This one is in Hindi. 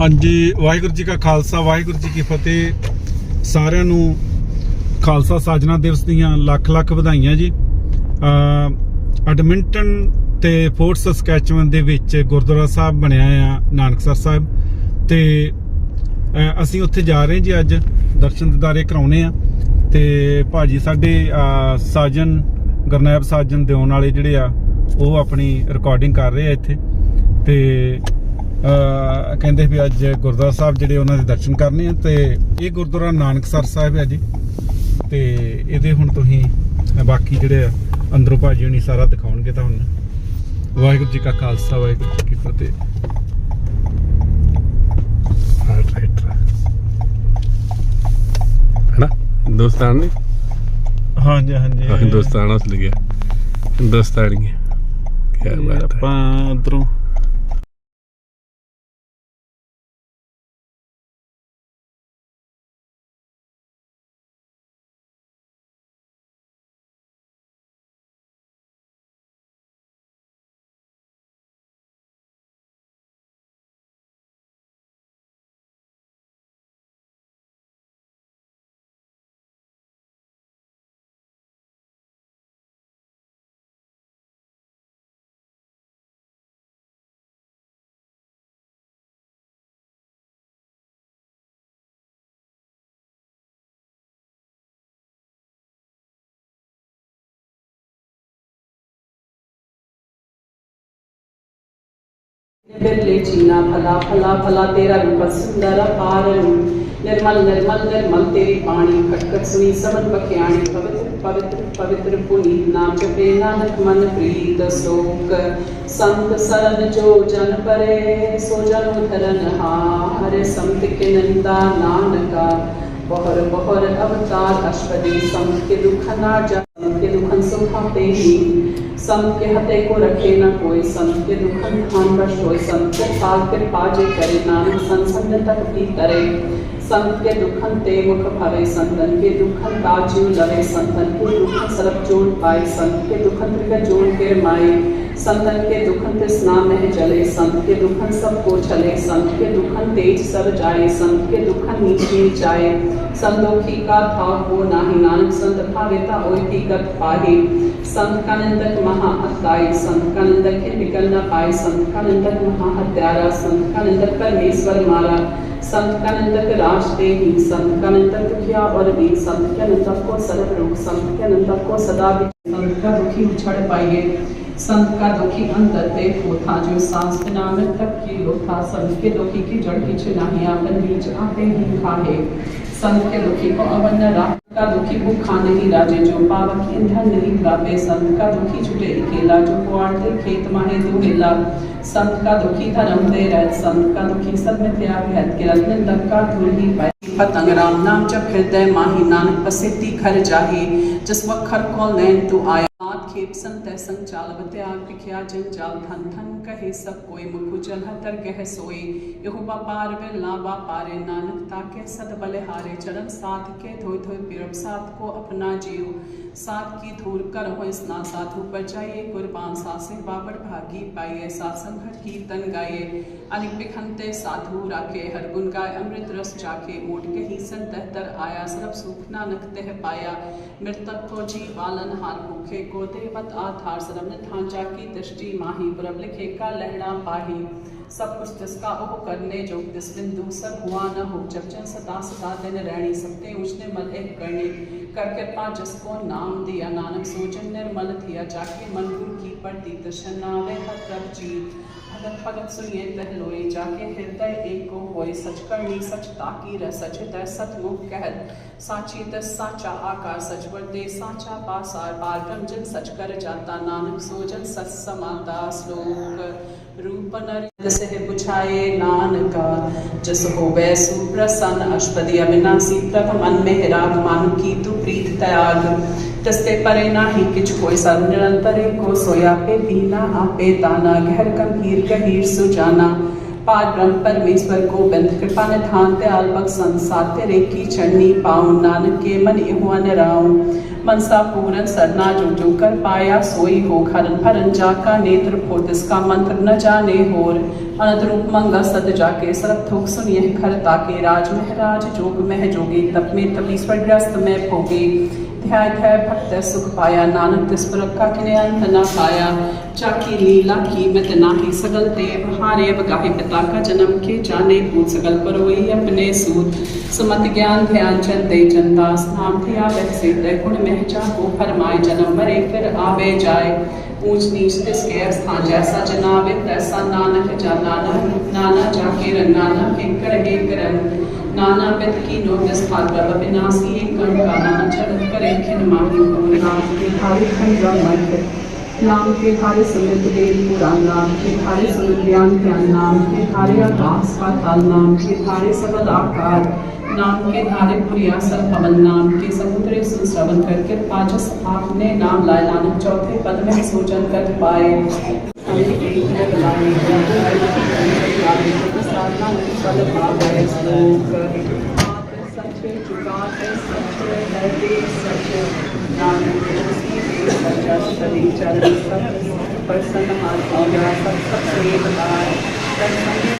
ਹਾਂਜੀ, ਵਾਹਿਗੁਰੂ ਜੀ ਕਾ ਖਾਲਸਾ, ਵਾਹਿਗੁਰੂ ਜੀ ਕੀ ਫਤਿਹ। ਸਾਰਿਆਂ ਨੂੰ ਖਾਲਸਾ ਸਾਜਨਾ ਦਿਵਸ ਦੀਆਂ ਲੱਖ ਲੱਖ ਵਧਾਈਆਂ ਜੀ। ਐਡਮਿੰਟਨ ਤੇ ਫੋਰਟ ਸਸਕੈਚੁਅਨ ਦੇ ਵਿੱਚ ਗੁਰਦੁਆਰਾ ਸਾਹਿਬ ਬਣਿਆ ਆ, ਨਾਨਕਸਰ ਸਾਹਿਬ। ਤੇ ਅਸੀਂ ਉੱਥੇ ਜਾ ਰਹੇ ਜੀ ਅੱਜ, ਦਰਸ਼ਨ ਦਿਦਾਰੇ ਕਰਾਉਣੇ ਆ। ਤੇ ਭਾਜੀ ਸਾਡੇ ਸਾਜਨ ਗਰਨੈਬ ਸਾਜਨ ਦਿਉਣ ਵਾਲੇ ਜਿਹੜੇ ਆ, ਉਹ ਆਪਣੀ ਰਿਕਾਰਡਿੰਗ ਕਰ ਰਹੇ ਆ ਇੱਥੇ। ਤੇ ਕਹਿੰਦੇ ਵੀ ਅੱਜ ਗੁਰਦੁਆਰਾ ਸਾਹਿਬ ਜਿਹੜੇ ਉਹਨਾਂ ਦੇ ਦਰਸ਼ਨ ਕਰਨੇ ਆ ਤੇ ਇਹ ਗੁਰਦੁਆਰਾ ਨਾਨਕਸਰ ਸਾਹਿਬ ਹੈ ਜੀ। ਤੇ ਇਹਦੇ ਹੁਣ ਤੁਸੀਂ ਬਾਕੀ ਜਿਹੜੇ ਆ ਅੰਦਰੋਂ ਭਾਜੀ ਹੁਣੀ ਸਾਰਾ ਦਿਖਾਉਣਗੇ ਤੁਹਾਨੂੰ ਵਾਹਿਗੁਰੂ ਜੀ ਕਾ ਖਾਲਸਾ ਵਾਹਿਗੁਰੂ ਜੀ ਕੀ ਫਤਿਹ। ਹੈਨਾ? ਹਿੰਦੁਸਤਾਨ ਨਹੀਂ ਹਾਂਜੀ ਹਾਂਜੀ। ਹਾਂ, ਹਿੰਦੁਸਤਾਨ ਅਸਲ ਗਿਆ। ਹਿੰਦੁਸਤਾਨੀ। ਹੈ ਕੀ ਬਾਤ ਹੈ। ਆਪਾਂ ਉਧਰੋਂ बिरले चीना फला फला फला तेरा रूप सुंदर पार निर्मल निर्मल निर्मल तेरी पानी खटखट सुनी समन बख्याणी पवित्र पवित्र पवित्र पुनीत नाम जपे नानक मन प्रीत श्लोक संत सरन जो जन परे सो जन उधरन हार संत के नंदा नानका बहर बहर अवतार अष्टपदी संत के दुख ना जा संत के दुखन सुखाते ही संत के हते को रखे न कोई संत के दुखन खान बश होय संत के साल के पाजे करे, नानक संसंग तक भी करे। संत के दुखन ते मुख भवे संतन के दुखन ताजू लवे संतन के दुखन सरप जोड़ पाए, संत के दुखन त्रिक जोड़ के माए संतन के दुखन तृष्णा में जले, संत के दुखन सबको छले। संत के दुखन तेज सब जाए, संत के दुखन नीचे जाए। संतोखी का था हो नाही, नानक संत भावेता ओय की गत पाहे। संत का निंदक महा अत्ताई संत का है निकल न पाए संत का निंदक महा हत्यारा संत का निंदक परमेश्वर मारा संत का निंदक राज दे ही संत का दुखिया और भी संत के को सर्व रोग संत के को सदा भी संत का दुखी उछड़ पाइए संत का दुखी अंतर ते होथा जो सांस बिना में तक की लोथा संत के दुखी की जड़ की चिनाही आपन बीच आते ही खाहे संत के दुखी को अवन्न राह का दुखी भूखा नहीं राजे जो पावक ईंधन नहीं प्रापे संत का दुखी छुटे अकेला जो कुआरते खेत माहे दुहेला संत का दुखी धर्म दे रह संत का दुखी सब में त्याग है के रत्न तक का धूल ही पाए पतंग राम नाम जब हृदय माही नानक पसिद्धि घर जाहे जिस वखर को नैन तू आया संग चाल त्याग पिखिया जन जाल धन धन कहे, सब कोई मुखु जल हतर कह सोए। यहु बापार वे लावा पारे, नानक ताके सद बले हारे। चरण साथ के धोई धोई पिरब साथ को अपना जियो। साथ की धूल कर हो स्ना साधु पर जाइए, कुर्बान सासे बाबर भागी पाइए सासंग हर कीर्तन गाइए। अनिक बिखनते साधु राखे, हर गुण गाय अमृत रस जाके ओट के ही सन तहतर आया सरब सुख नानक तह पाया। मृतक को जी बालन हार भूखे गोदे मत आधार सरब ढांचा की दृष्टि माही ब्रह्म लिखे का लहड़ा पाही। सब कुछ जिसका उप करने जो तिस बिंदु सब हुआ न हो, जब जन सदा सदा दिन रहनी सत्य उसने मल एक करने। कर कृपा जिसको नाम दिया नानक सोचन निर्मल थिया, जाके मन गुरु की पड़ती नावे हर कर जीत લગભગ સુઈએ પહેલોએ જાકે હૃદય એકો હોય સચ કરણી સચ તાકી રહ સચ હૃદય સચમુખ કહેત સાચી તસ સાચા આકાર સચ વર્તે સાચા પાસાર પાર બ્રહ્મજન સચ કર જાતા નાનક સોજન સચ સમાતા શ્લોક नर सह बुझाए नानका, जस हो वैसु प्रसन्न अष्टपदी अविनाशी। प्रभ मन में राग, मान की तु प्रीत त्याग। तस्ते परे नाही किछ कोई सर निरंतरे को सोया पे दीना आपे दाना, गहर गंभीर गहीर सुजाना। पार ब्रह्म परमेश्वर को बंध कृपा निधान दयाल बख्शन सात्य रेखी चढ़नी पाऊँ। नानक के मन इहुआ राऊं मनसा पूरन सरना जो जो कर पाया सोई हो घरन भरन जाका नेत्र फुर्त इसका मंत्र न जाने होर अनंत रूप मंगा सद जाके सरब थोक सुनिए घर ताके राज महराज जोग मह जोगी तप में तपी स्वर्गस्त में भोगे ਥਿਆ ਥੈ ਭਗਤੈ ਸੁਖ ਪਾਇਆ, ਨਾਨਕ ਤਿਸ ਪ੍ਰਕਾ ਕਿਨੇ ਅੰਤ ਨਾ ਪਾਇਆ। ਚਾਕੀ ਲੀਲਾ ਕੀ ਮਤ ਨਾਹੀ ਸਗਲ ਤੇ, ਬਹਾਰੇ ਬਗਾਹੇ ਪਿਤਾ ਕਾ ਜਨਮ ਕੇ ਜਾਣੇ ਭੂਤ ਸਗਲ ਪਰੋਈ ਆਪਣੇ ਸੂਤ। ਸਮਤ ਗਿਆਨ ਧਿਆਨ ਚੰਤੇ ਚੰਦਾਸ, ਨਾਮ ਥਿਆ ਬਖਸੇ ਤੇ ਗੁਣ ਮਹਿ ਚਾਹੋ ਫਰਮਾਏ, ਜਨਮ ਮਰੇ ਫਿਰ ਆਵੇ ਜਾਏ। ਊਚ ਨੀਚ ਤਿਸ ਕੇ ਸਥਾਨ ਜੈਸਾ ਜਨਾਵੇ, ਤੈਸਾ ਨਾਨਕ ਜਾਨਾ ਨਾਨਕ नाना जाके रंग, नाना के हे करम नाना पित की नो विस्थान प्रभ विनाशी एक कण का नाना चढ़त करे खिन माही पूर नाम के हारे खंड मंत्र नाम के हारे समृद्ध देव पुराण नाम, के हारे समृद्ध ज्ञान ज्ञान नाम, के हारे आकाश पाताल नाम, के हारे सबल आकार। नाम के धारे पुरिया सब पवन नाम, के समुद्र सुश्रवण कर कृपा जस आपने नाम लाए। नानक चौथे पद में सोचन कर पाए। प्रसन्न